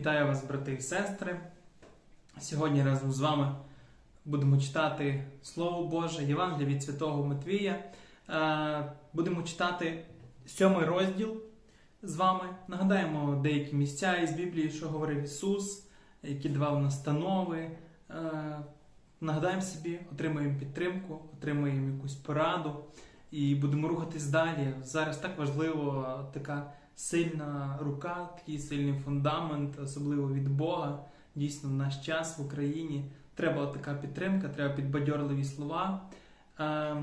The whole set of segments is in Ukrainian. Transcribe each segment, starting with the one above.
Вітаю вас, брати і сестри. Сьогодні разом з вами будемо читати Слово Боже, Євангелія від Святого Матвія. Е, Будемо читати сьомий розділ з вами. Нагадаємо деякі місця із Біблії, що говорив Ісус, які давав настанови. Е, Нагадаємо собі, отримаємо підтримку, отримаємо якусь пораду і будемо рухатись далі. Зараз так важливо така сильна рука, такий сильний фундамент, особливо від Бога. Дійсно, в наш час в Україні треба така підтримка, треба підбадьорливі слова. Е,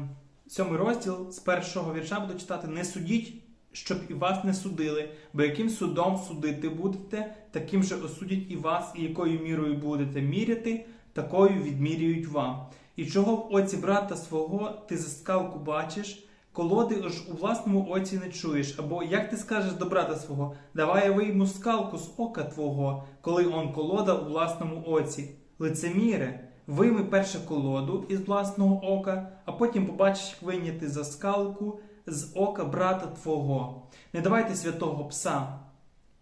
Сьомий розділ з першого вірша буду читати: Не судіть, щоб і вас не судили, бо яким судом судити будете, таким же осудять і вас, і якою мірою будете міряти, такою відмірюють вам. І чого в оці брата свого ти за скалку бачиш, колоди аж у власному оці не чуєш, або як ти скажеш до брата свого, давай я вийму скалку з ока твого, коли он колода у власному оці. Лицеміре, вийми перше колоду із власного ока, а потім побачиш, як вийняти за скалку з ока брата твого. Не давайте святого пса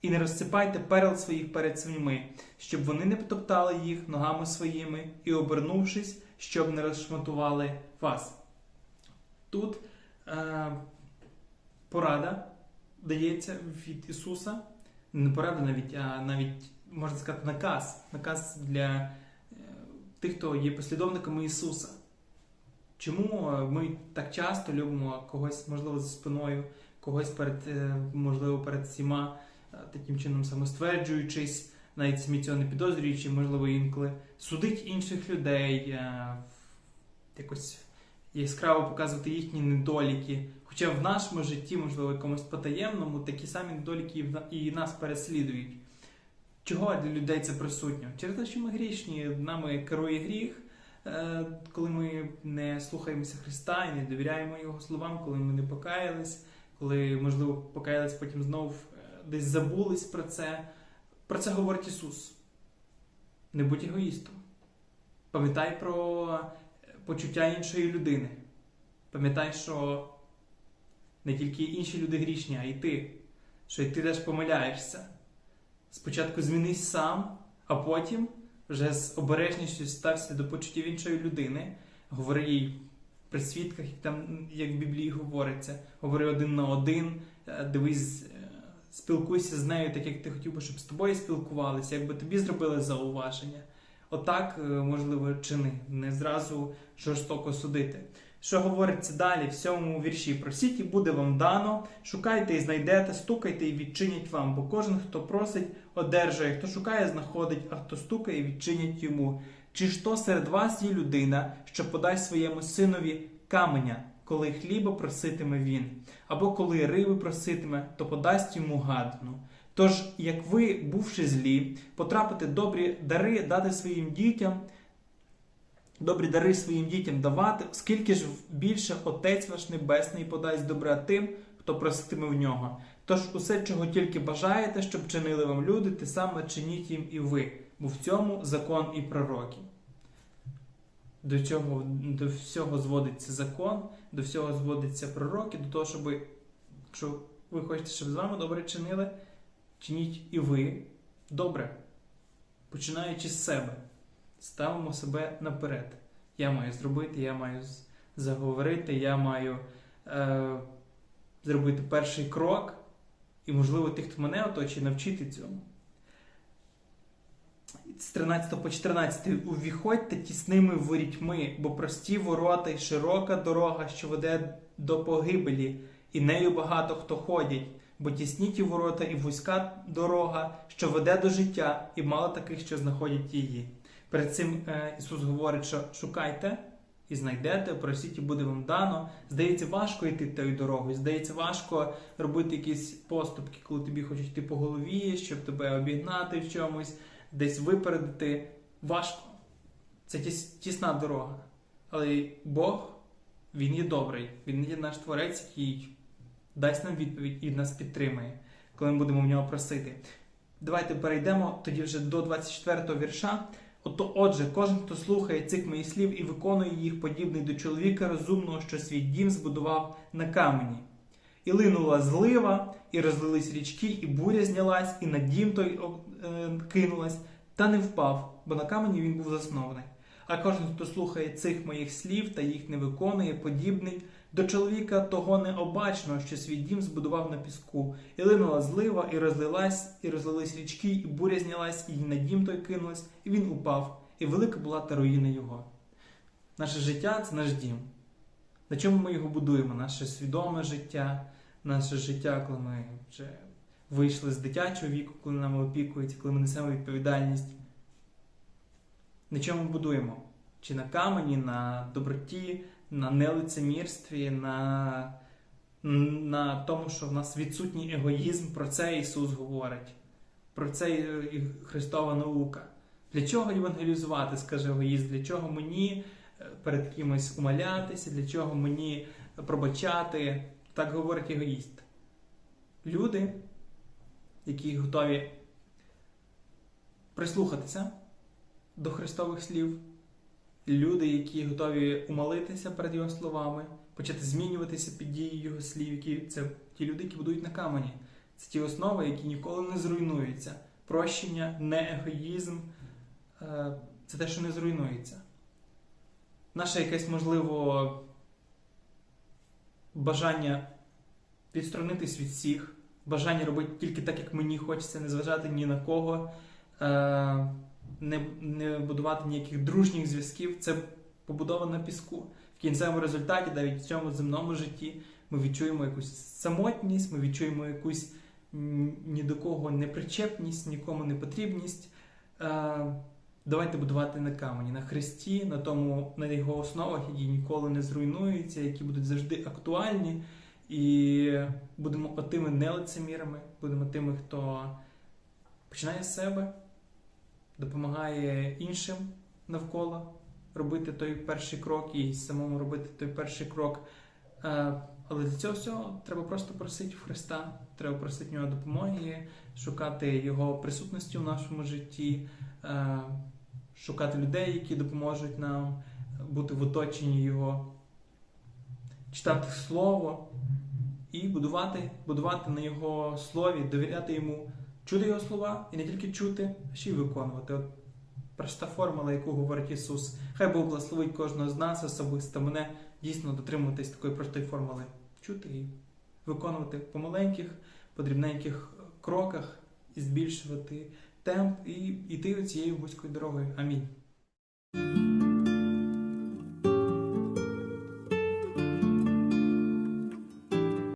і не розсипайте перел своїх перед свиньми, щоб вони не потоптали їх ногами своїми і, обернувшись, щоб не розшматували вас. Тут порада дається від Ісуса, не порада навіть, а навіть можна сказати, наказ. Наказ для е, тих, хто є послідовниками Ісуса. Чому е, ми так часто любимо когось, можливо, за спиною, когось перед, е, можливо, перед всіма, е, таким чином самостверджуючись, навіть самі цього не підозрюючи, можливо, інколи судить інших людей, е, якось яскраво показувати їхні недоліки. Хоча в нашому житті, можливо, якомусь потаємному, такі самі недоліки і нас переслідують. Чого для людей це присутньо? Через те, що ми грішні, нами керує гріх, е, коли ми не слухаємося Христа і не довіряємо Його словам, коли ми не покаялись, коли, можливо, покаялись, потім знов е, десь забулись про це. Про це говорить Ісус. Не будь егоїстом. Пам'ятай про почуття іншої людини. Пам'ятай, що не тільки інші люди грішні, а й ти. Що і ти теж помиляєшся. Спочатку змінись сам, а потім вже з обережністю стався до почуттів іншої людини. Говори їй при свідках, як там як в Біблії говориться, говори один на один, е, дивись, е, спілкуйся з нею, так як ти хотів би, щоб з тобою спілкувалися, якби тобі зробили зауваження. Отак, е, можливо, чини, не зразу жорстоко судити. Що говориться далі в сьомому вірші? Просіть і буде вам дано, шукайте і знайдете, стукайте і відчинять вам, бо кожен, хто просить, одержує, хто шукає, знаходить, а хто стукає, відчинять йому. Чи ж то серед вас є людина, що подасть своєму синові каменя, коли хліба проситиме він, або коли риби проситиме, то подасть йому гадну. Тож, як ви, бувши злі, потрапите добрі дари дати своїм дітям, добрі дари своїм дітям давати, скільки ж більше Отець ваш Небесний подасть добра тим, хто проситиме в нього. Тож усе, чого тільки бажаєте, щоб чинили вам люди, те саме чиніть їм і ви, бо в цьому закон і пророки. До цього до всього зводиться закон, до всього зводиться пророки, до того, щоб, якщо ви хочете, щоб з вами добре чинили, чиніть і ви добре, починаючи з себе. Ставимо себе наперед. Я маю зробити, я маю заговорити, я маю е, зробити перший крок, і, можливо, тих, хто мене оточує, навчити цьому. З 13 по 14 увіходьте тісними ворітьми, бо прості ворота й широка дорога, що веде до погибелі, і нею багато хто ходять, бо тісні ті ворота і вузька дорога, що веде до життя, і мало таких, що знаходять її. Перед цим е, Ісус говорить, що шукайте і знайдете, просіть і буде вам дано. Здається, важко йти тою дорогою, здається, важко робити якісь поступки, коли тобі хочуть йти по голові, щоб тебе обігнати в чомусь, десь випередити. Важко. Це тіс- тісна дорога. Але Бог, Він є добрий, Він є наш творець, який дасть нам відповідь і нас підтримає, коли ми будемо в нього просити. Давайте перейдемо тоді вже до 24 вірша. Ото, отже, кожен, хто слухає цих моїх слів і виконує їх, подібний до чоловіка розумного, що свій дім збудував на камені. І линула злива, і розлились річки, і буря знялась, і на дім той е, кинулась, та не впав, бо на камені він був заснований. А кожен, хто слухає цих моїх слів та їх не виконує, подібний до чоловіка того необачного, що свій дім збудував на піску, і линула злива, і розлилась, і розлились річки, і буря знялась, і на дім той кинулась, і він упав, і велика була та руїна його. Наше життя це наш дім. На чому ми його будуємо? Наше свідоме життя, наше життя, коли ми вже вийшли з дитячого віку, коли нами опікуються, коли ми несемо відповідальність. На чому ми будуємо? Чи на камені, на доброті, на нелицемірстві, на, на тому, що в нас відсутній егоїзм, про це Ісус говорить, про це і Христова наука. Для чого євангелізувати, скаже егоїст, для чого мені е, перед кимось умалятися, для чого мені пробачати? Так говорить егоїст. Люди, які готові прислухатися до Христових слів, люди, які готові умолитися перед Його словами, почати змінюватися під дією Його слів, які це ті люди, які будують на камені. Це ті основи, які ніколи не зруйнуються. Прощення, не егоїзм е, це те, що не зруйнується. Наше якесь можливо бажання відсторонитись від всіх, бажання робити тільки так, як мені хочеться, не зважати ні на кого, е, не, не будувати ніяких дружніх зв'язків. Це побудова на піску. В кінцевому результаті, навіть в цьому земному житті, ми відчуємо якусь самотність, ми відчуємо якусь ні до кого непричепність, нікому не потрібність. Е, Давайте будувати на камені, на хресті, на тому, на його основах, які ніколи не зруйнуються, які будуть завжди актуальні. І будемо тими нелицемірами, будемо тими, хто починає з себе, допомагає іншим навколо робити той перший крок і самому робити той перший крок. Е, Але для цього всього треба просто просити Христа, треба просити нього допомоги, шукати Його присутності в нашому житті, е, шукати людей, які допоможуть нам бути в оточенні Його, читати Слово і будувати, будувати на Його слові, довіряти йому, чути Його слова і не тільки чути, а ще й виконувати. От проста формула, яку говорить Ісус. Хай Бог благословить кожного з нас, особисто мене дійсно дотримуватись такої простої формули. Чути і виконувати по маленьких, подрібненьких кроках і збільшувати темп і йти цією вузькою дорогою. Амінь.